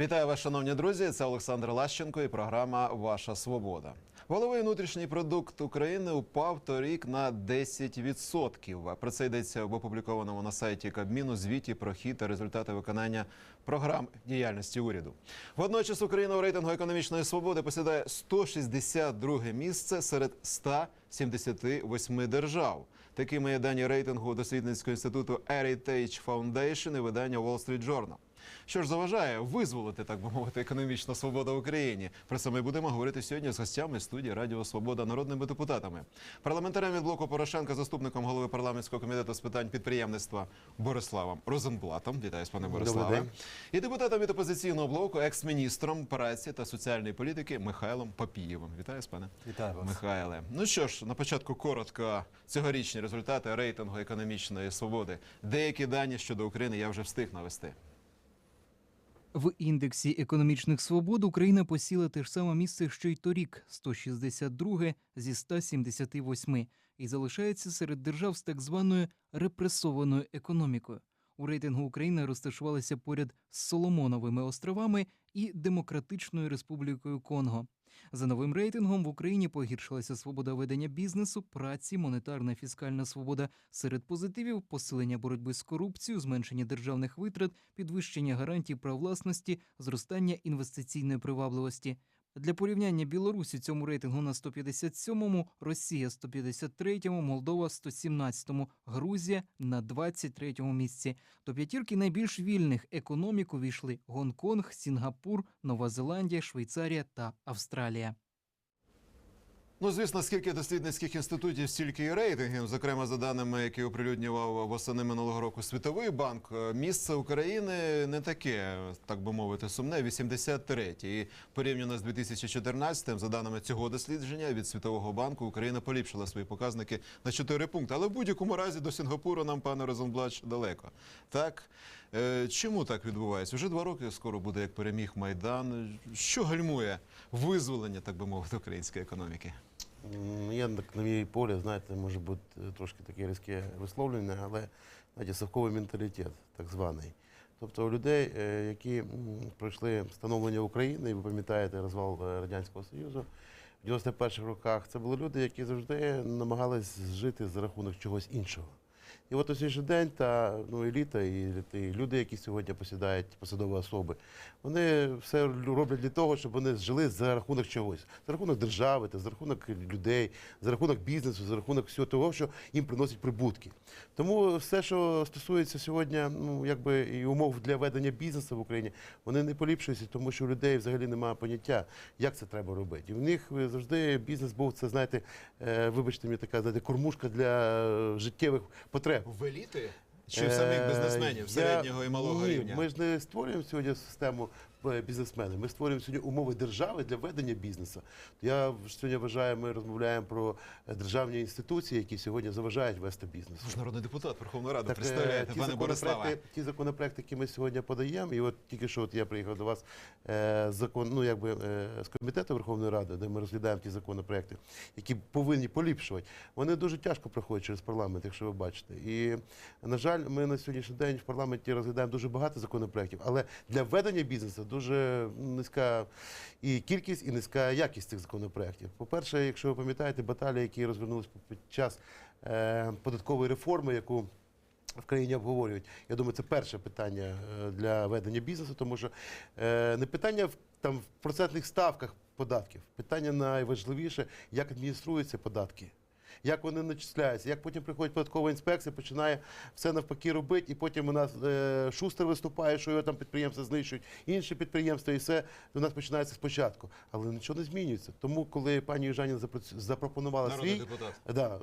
Вітаю вас, шановні друзі. Це Олександр Лащенко і програма Ваша Свобода. Валовий внутрішній продукт України упав торік на 10%. Про це йдеться в опублікованому на сайті Кабміну звіті про хід та результати виконання програм діяльності уряду. Водночас Україна у рейтингу економічної свободи посідає 162 місце серед 178 держав. Такими є дані рейтингу дослідницького інституту Heritage Foundation і видання Wall Street Journal. Що ж заважає визволити, так би мовити, економічна свобода в Україні? Про це ми будемо говорити сьогодні з гостями студії Радіо Свобода народними депутатами, парламентарем від блоку Порошенка, заступником голови парламентського комітету з питань підприємництва Бориславом Розенблатом. Вітаю, пане Бориславе. І депутатом від опозиційного блоку, екс-міністром праці та соціальної політики Михайлом Папієвим. Вітаю, пане. Вітаю вас. Михайле. Ну що ж, на початку коротко цьогорічні результати рейтингу економічної свободи. Деякі дані щодо України я вже встиг навести. В індексі економічних свобод Україна посіла те ж саме місце, що й торік 162 зі 178, і залишається серед держав з так званою репресованою економікою. У рейтингу Україна розташувалася поряд з Соломоновими островами і Демократичною Республікою Конго. За новим рейтингом в Україні погіршилася свобода ведення бізнесу, праці, монетарна фіскальна свобода. Серед позитивів посилення боротьби з корупцією, зменшення державних витрат, підвищення гарантій прав власності, зростання інвестиційної привабливості. Для порівняння Білорусі цьому рейтингу на 157-му, Росія 153-му, Молдова 117-му, Грузія на 23-му місці. До п'ятірки найбільш вільних економік увійшли Гонконг, Сінгапур, Нова Зеландія, Швейцарія та Австралія. Ну, звісно, скільки дослідницьких інститутів, стільки і рейтингів. Зокрема, за даними, які оприлюднював восени минулого року Світовий банк, е, місце України не таке, так би мовити, сумне, 83. І порівняно з 2014, за даними цього дослідження від Світового банку, Україна поліпшила свої показники на 4 пункти. Але в будь-якому разі до Сінгапуру нам, пане Розенблач, далеко. Так Е, чому так відбувається? Вже два роки скоро буде, як переміг Майдан. Що гальмує визволення, так би мовити, української економіки? М, Я так, на мій полі, знаєте, може бути трошки таке різке висловлення, але знаєте, совковий менталітет, так званий. Тобто у людей, е, які пройшли встановлення України, і ви пам'ятаєте розвал е, Радянського Союзу в 91-х роках, це були люди, які завжди намагались жити за рахунок чогось іншого. І от сьогоднішній день та ну, еліта і, і люди, які сьогодні посідають посадові особи, вони все роблять для того, щоб вони жили за рахунок чогось, за рахунок держави, та за рахунок людей, за рахунок бізнесу, за рахунок всього того, що їм приносить прибутки. Тому все, що стосується сьогодні, ну якби і умов для ведення бізнесу в Україні, вони не поліпшуються, тому що у людей взагалі немає поняття, як це треба робити. І в них завжди бізнес був це, знаєте, е, вибачте мені така знаєте, кормушка для е, життєвих потреб. В еліти чи в самих Е, бізнесменів середнього і малого ні, рівня? Ми ж не створюємо сьогодні систему е, бізнесменів. Ми створюємо сьогодні умови держави для ведення бізнесу. Я сьогодні вважаю, ми розмовляємо про е, державні інституції, які сьогодні заважають вести бізнес. Ж народний депутат Верховної Ради. Е, ті пане законопроекти, ті законопроекти, які ми сьогодні подаємо, і от тільки що от я приїхав до вас закон, ну якби з комітету Верховної Ради, де ми розглядаємо ті законопроекти, які повинні поліпшувати. Вони дуже тяжко проходять через парламент, якщо ви бачите. І на жаль, ми на сьогоднішній день в парламенті розглядаємо дуже багато законопроектів, але для ведення бізнесу дуже низька і кількість, і низька якість цих законопроектів. По-перше, якщо ви пам'ятаєте, баталії, які розвернулись під час е, податкової реформи, яку в країні обговорюють. Я думаю, це перше питання е, для ведення бізнесу, тому що е, не питання в там в процентних ставках податків. Питання найважливіше, як адмініструються податки. Як вони начисляються, як потім приходить податкова інспекція, починає все навпаки робити, і потім у нас е, шустер виступає, що його там підприємства знищують, інші підприємства, і все у нас починається спочатку. Але нічого не змінюється. Тому, коли пані Южаніна запрацю- запропонувала Народний свій депутат. Да,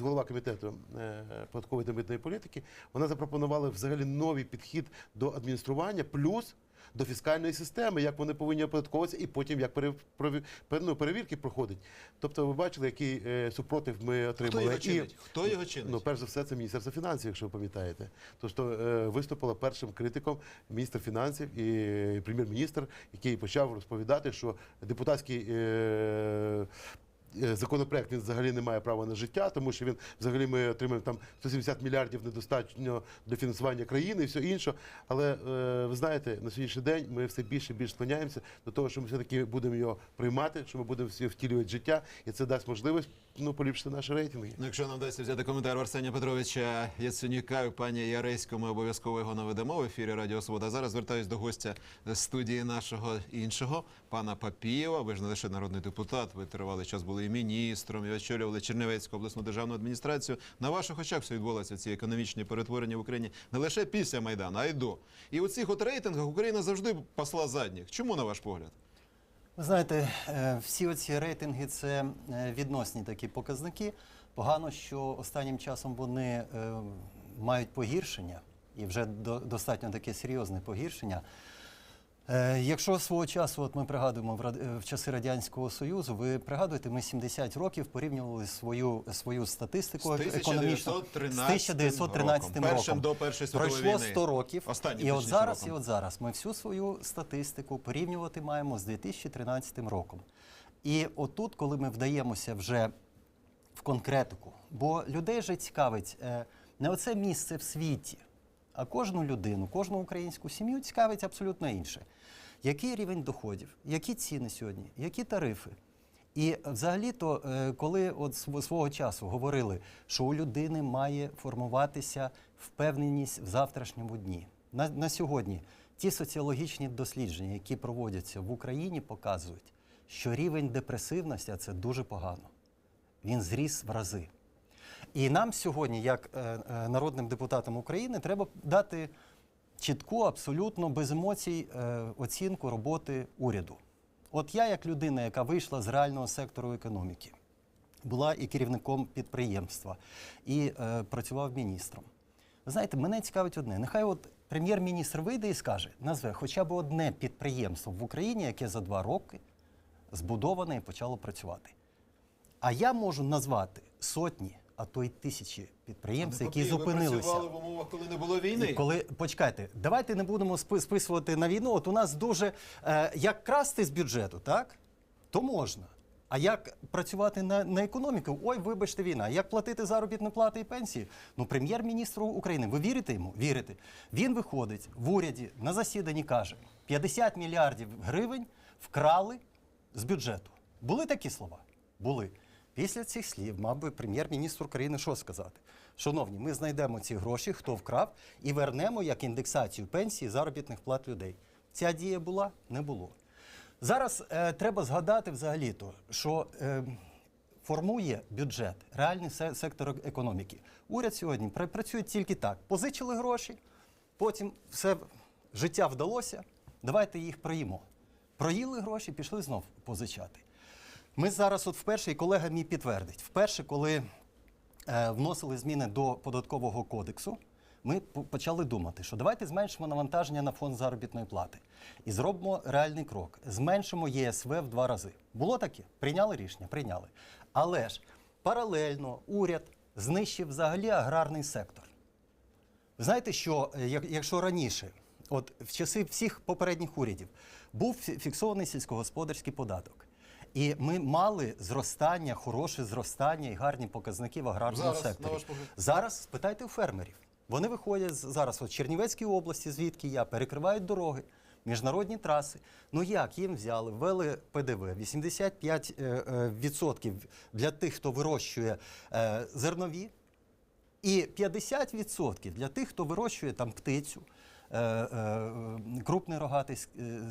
голова комітету е, податкової та митної політики, вона запропонувала взагалі новий підхід до адміністрування, плюс до фіскальної системи, як вони повинні оподатковуватися, і потім як пере, ну, перевірки проходять. Тобто, ви бачили, який е, супротив ми Хто отримали. його І- Хто його чинить? Ну, перш за все, це Міністерство фінансів, якщо ви пам'ятаєте. Тобто е, виступила першим критиком міністр фінансів і прем'єр-міністр, який почав розповідати, що депутатський. Е, законопроект він взагалі не має права на життя, тому що він взагалі ми отримаємо там 170 мільярдів недостатньо для фінансування країни і все інше. Але е, ви знаєте, на сьогоднішній день ми все більше і більше склоняємося до того, що ми все таки будемо його приймати, що ми будемо всі втілювати життя, і це дасть можливість ну поліпшити наші рейтинги. Ну, якщо нам вдасться взяти коментар Арсенія Петровича Яценюка пані Яресько, ми обов'язково його наведемо в ефірі Радіо Свобода. Зараз звертаюсь до гостя студії нашого іншого, пана Папієва. Ви ж не лише народний депутат, ви тривалий час були і міністром, і очолювали Чернівецьку обласну державну адміністрацію. На ваших очах все відбулося ці економічні перетворення в Україні не лише після Майдану, а й до. І у цих от рейтингах Україна завжди пасла задніх. Чому на ваш погляд? Ви знаєте, е, всі оці рейтинги це е, відносні такі показники. Погано, що останнім часом вони е, мають погіршення, і вже до- достатньо таке серйозне погіршення. Е, Якщо свого часу, от ми пригадуємо в, е, часи Радянського Союзу, ви пригадуєте, ми 70 років порівнювали свою, свою статистику З економічну 1913 з 1913 роком, роком. першим до Першої світової Пройшло війни. 100 років. Останнім, і от зараз, роком. і от зараз ми всю свою статистику порівнювати маємо з 2013 роком. І отут, коли ми вдаємося вже в конкретику, бо людей же цікавить е, не оце місце в світі, а кожну людину, кожну українську сім'ю цікавить абсолютно інше. Який рівень доходів, які ціни сьогодні, які тарифи? І взагалі-то, е, коли от свого часу говорили, що у людини має формуватися впевненість в завтрашньому дні. На, на сьогодні ті соціологічні дослідження, які проводяться в Україні, показують, що рівень депресивності а це дуже погано. Він зріс в рази. І нам сьогодні, як е, е, народним депутатам України, треба дати чітку, абсолютно без емоцій е, оцінку роботи уряду. От я, як людина, яка вийшла з реального сектору економіки, була і керівником підприємства, і е, працював міністром. Ви знаєте, мене цікавить одне. Нехай от прем'єр-міністр вийде і скаже, назве хоча б одне підприємство в Україні, яке за два роки збудоване і почало працювати. А я можу назвати сотні, а то й тисячі підприємств, які Папієв, ви зупинилися. працювали в умовах, коли не було війни. Коли почекайте, давайте не будемо списувати на війну. От у нас дуже е, як красти з бюджету, так то можна. А як працювати на, на економіку? Ой, вибачте, війна. Як платити заробітні плати і пенсії? Ну, прем'єр-міністру України, ви вірите йому? Вірите. Він виходить в уряді на засіданні, каже: 50 мільярдів гривень вкрали з бюджету. Були такі слова? Були. Після цих слів, мав би прем'єр-міністр України що сказати? Шановні, ми знайдемо ці гроші, хто вкрав, і вернемо як індексацію пенсії заробітних плат людей. Ця дія була? Не було. Зараз е, треба згадати взагалі-то, що е, формує бюджет, реальний се- сектор економіки. Уряд сьогодні пра- працює тільки так: позичили гроші, потім все життя вдалося, давайте їх проїмо. Проїли гроші, пішли знов позичати. Ми зараз, от вперше, і колега мій підтвердить, вперше, коли е, вносили зміни до податкового кодексу, ми почали думати, що давайте зменшимо навантаження на фонд заробітної плати і зробимо реальний крок. Зменшимо ЄСВ в два рази. Було таке? Прийняли рішення? Прийняли. Але ж паралельно уряд знищив взагалі аграрний сектор. Ви знаєте, що е, як- якщо раніше, от в часи всіх попередніх урядів, був фіксований сільськогосподарський податок. І ми мали зростання, хороше зростання і гарні показники в аграрному Зараз, секторі. Зараз спитайте у фермерів. Вони виходять зараз от Чернівецькій області, звідки я, перекривають дороги, міжнародні траси. Ну як їм взяли, ввели ПДВ 85% е, е, для тих, хто вирощує е, зернові, і 50% для тих, хто вирощує там птицю, крупний рогатий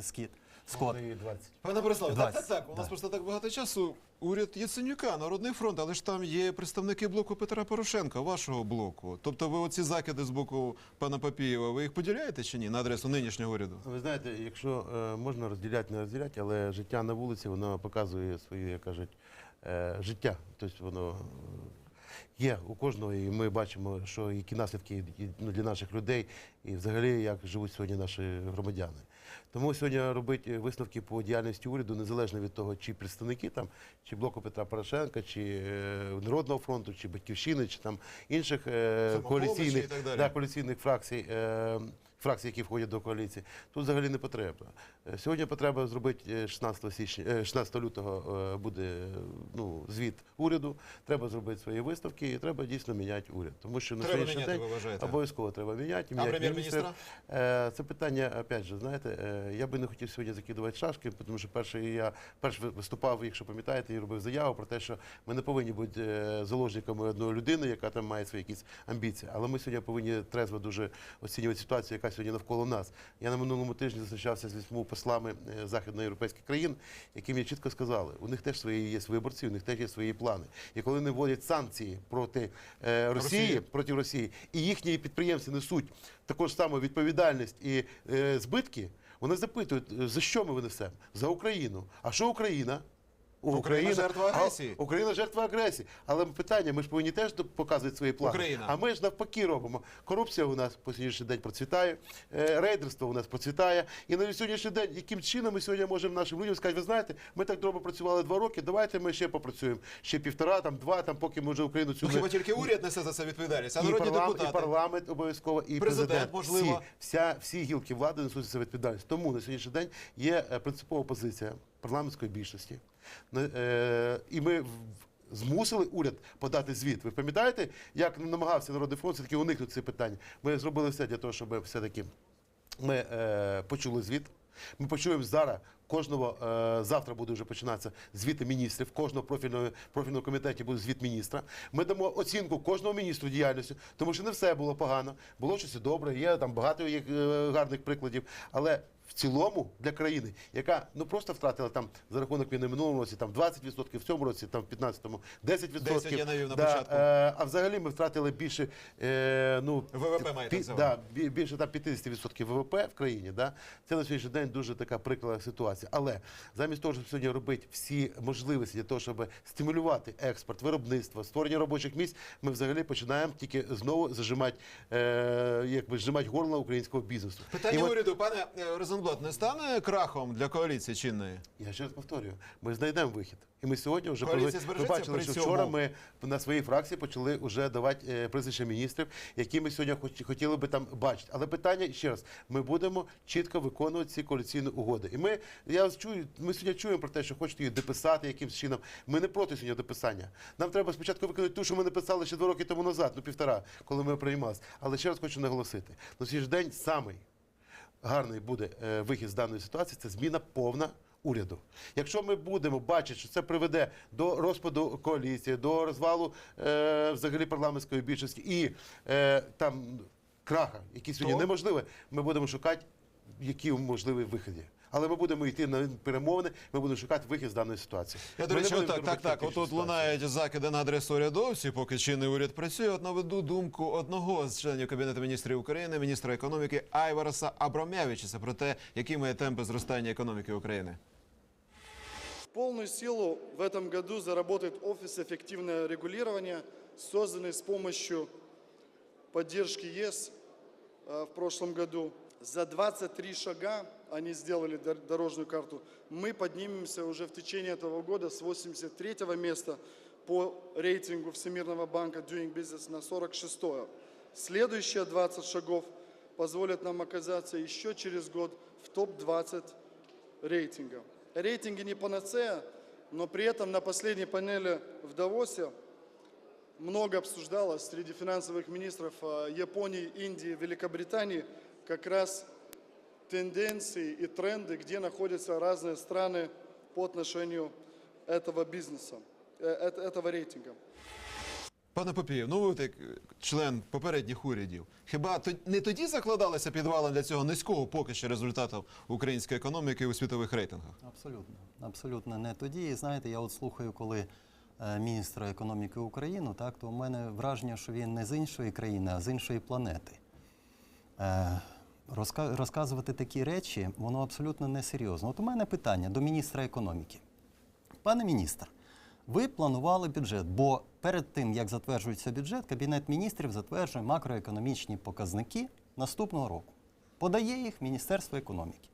скіт, скот. І 20. Пане Бориславе, так, так, так. У нас да. просто так багато часу. Уряд Яценюка, Народний фронт, але ж там є представники блоку Петра Порошенка, вашого блоку. Тобто ви оці закиди з боку пана Папієва, ви їх поділяєте чи ні на адресу нинішнього уряду? Ви знаєте, якщо е, можна розділяти, не розділяти, але життя на вулиці воно показує своє, як кажуть, е, життя. Тобто воно є у кожного, і ми бачимо, що які наслідки ну, для наших людей, і взагалі як живуть сьогодні наші громадяни. Тому сьогодні робити висновки по діяльності уряду, незалежно від того, чи представники там, чи блоку Петра Порошенка, чи е, Народного фронту, чи Батьківщини, чи там інших е, коаліційних да, коаліційних фракцій. Фракцій, які входять до коаліції, тут взагалі не потрібно. Е, Сьогодні потреба зробити е, 16 січня, е, 16 лютого е, буде е, ну, звіт уряду. Треба зробити свої виставки і треба дійсно міняти уряд. Тому що на Треба сьогоднішній міняти, день ви вважаєте? обов'язково треба міняти. А прем'єр-міністра? Це питання, опять же, знаєте, я би не хотів сьогодні закидувати шашки, тому що перший я перш виступав, якщо пам'ятаєте, і робив заяву про те, що ми не повинні бути заложниками одної людини, яка там має свої якісь амбіції. Але ми сьогодні повинні трезво дуже оцінювати ситуацію, яка сьогодні навколо нас. Я на минулому тижні зустрічався з вісьма послами е, західноєвропейських країн, які мені чітко сказали, у них теж свої є виборці, у них теж є свої плани. І коли вони вводять санкції проти е, Росії, Росії. проти Росії, і їхні підприємці несуть також саму відповідальність і е, збитки, вони запитують, е, за що ми винесемо? За Україну. А що Україна? Україна жертва А, агресії. Україна жертва агресії. Але питання, ми ж повинні теж показувати свої плани. Україна. А ми ж навпаки робимо. Корупція у нас по сьогоднішній день процвітає, е, рейдерство у нас процвітає. І на сьогоднішній день, яким чином ми сьогодні можемо нашим людям сказати, ви знаєте, ми так добре працювали два роки, давайте ми ще попрацюємо. Ще півтора, там два, там поки ми вже Україну цю Ну, хіба тільки уряд несе за це відповідальність, а і, народні парламент, і парламент обов'язково, і Президент, президент. можливо. Всі, вся, всі гілки влади несуть за це відповідальність. Тому на сьогоднішній день є е, принципова позиція парламентської більшості. На- е, І ми змусили уряд подати звіт. Ви пам'ятаєте, як намагався Народний фронт все-таки уникнути ці питання? Ми зробили все для того, щоб все-таки ми е, почули звіт. Ми почуємо зараз. Кожного е, завтра буде вже починатися звіти міністрів. Кожного профільного профільного комітеті буде звіт міністра. Ми дамо оцінку кожному міністру діяльності, тому що не все було погано, було щось і добре. Є там багато їх, е, гарних прикладів. Але в цілому для країни, яка ну просто втратила там за рахунок війни минулому році там 20%, в цьому році там в 15-му 10%. 10 я навів на да, початку. Е, а взагалі ми втратили більше е, ну ВВП маєте пі- да, більше там 50% ВВП в країні. Да? Це на сьогоднішній день дуже така прикла ситуація. Але замість того, щоб сьогодні робити всі можливості для того, щоб стимулювати експорт, виробництво, створення робочих місць, ми взагалі починаємо тільки знову зажимати, е, якби зжимати горло українського бізнесу. Питання І от- уряду, пане е, Розенблат, не стане крахом для коаліції чинної? Я ще раз повторюю, ми знайдемо вихід. І ми сьогодні вже Коаліція провели- ви бачили, при що цьому? вчора ми на своїй фракції почали вже давати е, прізвища міністрів, які ми сьогодні хоч- хотіли би там бачити. Але питання ще раз: ми будемо чітко виконувати ці коаліційні угоди. І ми я чую, ми сьогодні чуємо про те, що хочуть її дописати якимось чином. Ми не проти сьогодні дописання. Нам треба спочатку виконати ту, що ми написали ще два роки тому назад, ну півтора, коли ми приймалися. Але ще раз хочу наголосити: на сьогоднішній день самий гарний буде е, вихід з даної ситуації, це зміна повна. Уряду, якщо ми будемо бачити, що це приведе до розпаду коаліції, до розвалу е, взагалі парламентської більшості і е, там краха, які сьогодні неможливі, ми будемо шукати, які можливі виходи Але ми будемо йти на перемовини, ми будемо шукати вихід з даної ситуації. Я, до Ми не речі, будемо так, так, робити так. тактичні Отут ситуації. лунають закиди на адресу урядовців, поки чинний уряд працює. От наведу думку одного з членів Кабінету міністрів України, міністра економіки Айвараса Абрамявичуса про те, якими є темпи зростання економіки України. В полную силу в этом году заработает офис эффективного регулирования, созданный с помощью поддержки ЕС э, в прошлом году. За 23 шага они сделали дор- дорожную карту. Мы поднимемся уже в течение этого года с 83 места по рейтингу Всемирного банка Doing Business на 46 -е. Следующие 20 шагов позволят нам оказаться еще через год в топ-20 рейтинга. Рейтинги не панацея, но при этом на последней панели в Давосе много обсуждалось среди финансовых министров э, Японии, Индии, Великобритании как раз тенденции и тренды, где находятся разные страны по отношению этого бизнеса, э, эт- этого рейтинга. Пане Попієв, ну ви як е, член попередніх урядів. Хіба то не тоді закладалися підвали для цього низького поки що результату української економіки у світових рейтингах? Абсолютно, абсолютно не тоді. І знаєте, я от слухаю, коли е, міністра економіки України, так то у мене враження, що він не з іншої країни, а з іншої планети. Е, розка- розказувати такі речі, воно абсолютно несерйозно. От у мене питання до міністра економіки. Пане міністр, ви планували бюджет, бо перед тим, як затверджується бюджет, Кабінет міністрів затверджує макроекономічні показники наступного року. Подає їх Міністерство економіки.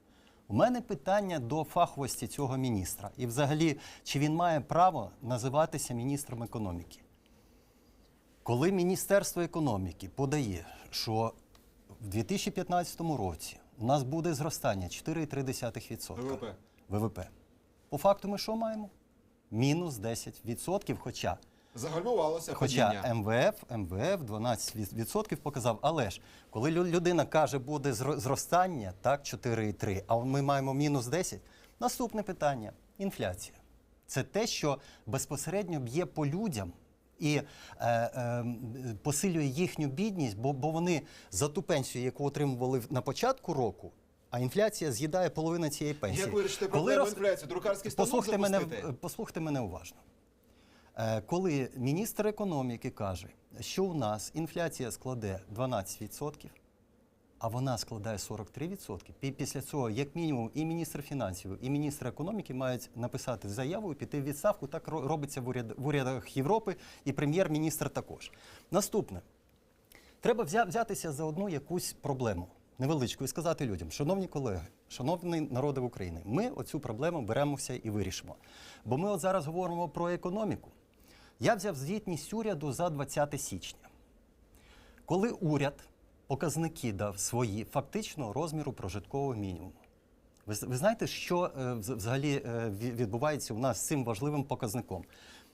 У мене питання до фаховості цього міністра. І взагалі, чи він має право називатися міністром економіки? Коли Міністерство економіки подає, що в 2015 році у нас буде зростання 4,3%. ВВП. ВВП. По факту ми що маємо? Мінус 10%, хоча Загальмувалося Хоча падіння. МВФ, МВФ 12% показав. Але ж коли людина каже, буде зро- зростання, так, 4,3, а ми маємо мінус 10, наступне питання інфляція. Це те, що безпосередньо б'є по людям і е, е, посилює їхню бідність, бо, бо вони за ту пенсію, яку отримували на початку року. А інфляція з'їдає половину цієї пенсії. Як вирішити Коли проблему роз- інфляції? Друкарський станок Послухайте мене, послухайте мене уважно. Е, Коли міністр економіки каже, що у нас інфляція складе 12%, а вона складає 43%, пі- після цього, як мінімум, і міністр фінансів, і міністр економіки мають написати заяву і піти в відставку. Так робиться в, уряд, в урядах Європи, і прем'єр-міністр також. Наступне. Треба взятися за одну якусь проблему невеличку і сказати людям, шановні колеги, шановні народи України, ми оцю проблему беремося і вирішимо. Бо ми от зараз говоримо про економіку. Я взяв звітність уряду за 20 січня. Коли уряд показники дав свої фактично розміру прожиткового мінімуму. Ви, ви знаєте, що е, взагалі е, відбувається у нас з цим важливим показником?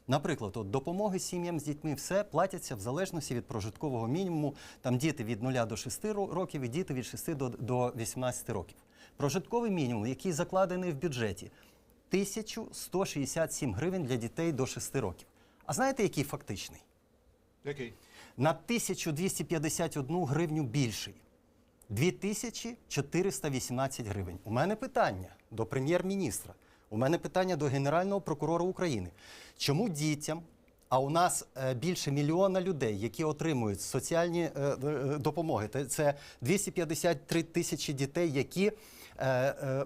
Наприклад, от допомоги сім'ям з дітьми все платяться в залежності від прожиткового мінімуму. Там діти від 0 до 6 років і діти від 6 до, до 18 років. Прожитковий мінімум, який закладений в бюджеті, 1167 гривень для дітей до 6 років. А знаєте, який фактичний? Який? На 1251 гривню більший. 2418 гривень. У мене питання до прем'єр-міністра. У мене питання до Генерального прокурора України. Чому дітям, а у нас е, більше мільйона людей, які отримують соціальні е, е, допомоги, це 253 тисячі дітей, які,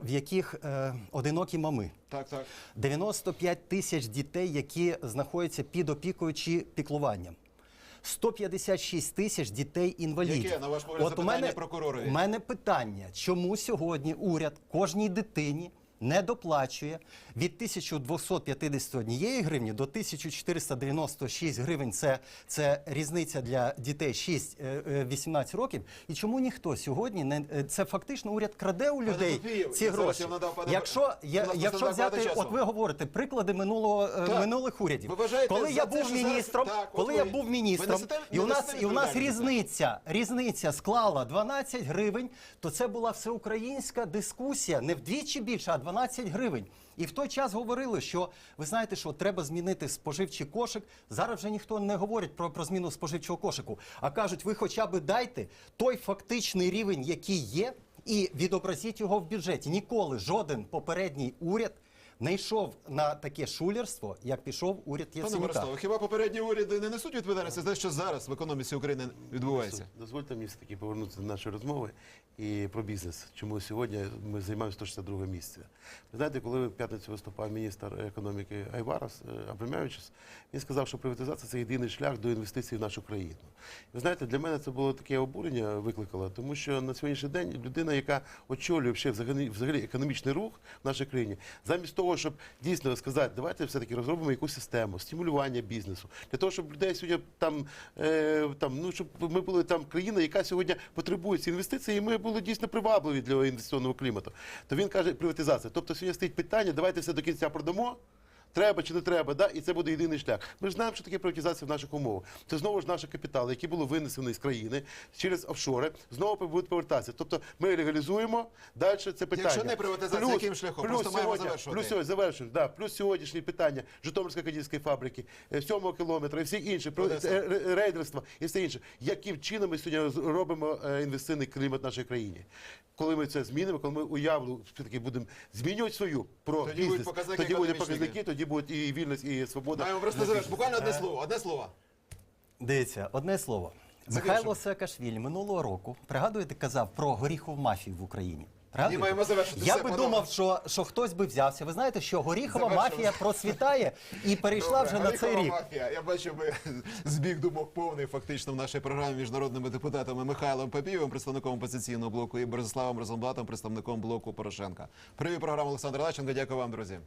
в яких одинокі мами. Так, так. 95 тисяч дітей, які знаходяться під опікою чи піклуванням. 156 тисяч дітей інвалідів. Яке, на ваш погляд, запитання прокуророві? У мене питання, чому сьогодні уряд кожній дитині не доплачує від 1251 гривні до 1496 гривень. Це, це різниця для дітей 6-18 років. І чому ніхто сьогодні не е, це фактично уряд краде у людей ці гроші. Якщо, я, якщо взяти, от ви говорите приклади минулого е, Так. минулих урядів. Вважаєте, коли я був зараз- міністром, Так, коли ви- я був міністром, несете- і у нас і у нас різниця, різниця склала 12 гривень, то це була всеукраїнська дискусія, не вдвічі більше, а 12 гривень. І в той час говорили, що ви знаєте, що треба змінити споживчий кошик. Зараз вже ніхто не говорить про, про зміну споживчого кошику, а кажуть, ви хоча б дайте той фактичний рівень, який є, і відобразіть його в бюджеті. Ніколи жоден попередній уряд не йшов на таке шулерство, як пішов уряд Пане Яценюка. Мирославе, хіба попередні уряди не несуть відповідальності за те, що зараз в економіці України відбувається? Дозвольте мені все-таки повернутися до нашої розмови і про бізнес. Чому сьогодні ми займаємо 162 місце. Ви знаєте, коли в п'ятницю виступав міністр економіки Айварас е, Абрамявичус, він сказав, що приватизація це єдиний шлях до інвестицій в нашу країну. Ви знаєте, для мене це було таке обурення викликало, тому що на сьогоднішній день людина, яка очолює взагалі, взагалі економічний рух в нашій країні, замість того, щоб дійсно сказати, давайте все-таки розробимо якусь систему стимулювання бізнесу, для того, щоб людей сьогодні там, е, там ну щоб ми були там країна, яка сьогодні потребує ці інвестиції, і ми були дійсно привабливі для інвестиційного клімату. То він каже приватизація. Тобто сьогодні стоїть питання, давайте все до кінця продамо. Треба чи не треба, да? і це буде єдиний шлях. Ми ж знаємо, що таке приватизація в наших умовах. Це знову ж наші капітали, які були винесені з країни через офшори, знову будуть повертатися. Тобто ми легалізуємо далі це питання. Якщо не приватизація, яким шляхом? Просто маємо завершувати. Плюс сьогодні завершуємо. Да, плюс сьогоднішні питання Житомирської кадійської фабрики, е, сьомого кілометра і всі інші е, ре- рейдерство і все інше. Яким чином ми сьогодні робимо е, інвестиційний клімат в нашій країні? Коли ми це змінимо, коли ми уявлю все-таки будемо змінювати свою про Тоді бізнес, тоді будуть показники, тоді буде і вільність, і свобода. Маємо просто завершити. Буквально одне слово, одне слово. Дивіться, одне слово. Михайло Саакашвілі минулого року, пригадуєте, казав про горіхову мафію в Україні. Маємо завершити. Я Все, би думав, що, що хтось би взявся. Ви знаєте, що горіхова Завершимо. мафія процвітає і перейшла вже на цей рік. мафія. Я бачу, ви збіг думок повний фактично в нашій програмі між народними депутатами Михайлом Папієвим, представником опозиційного блоку, і Бориславом Розенблатом, представником блоку Порошенка. Привів програму Олександр Лаченко. Дякую вам, друзі.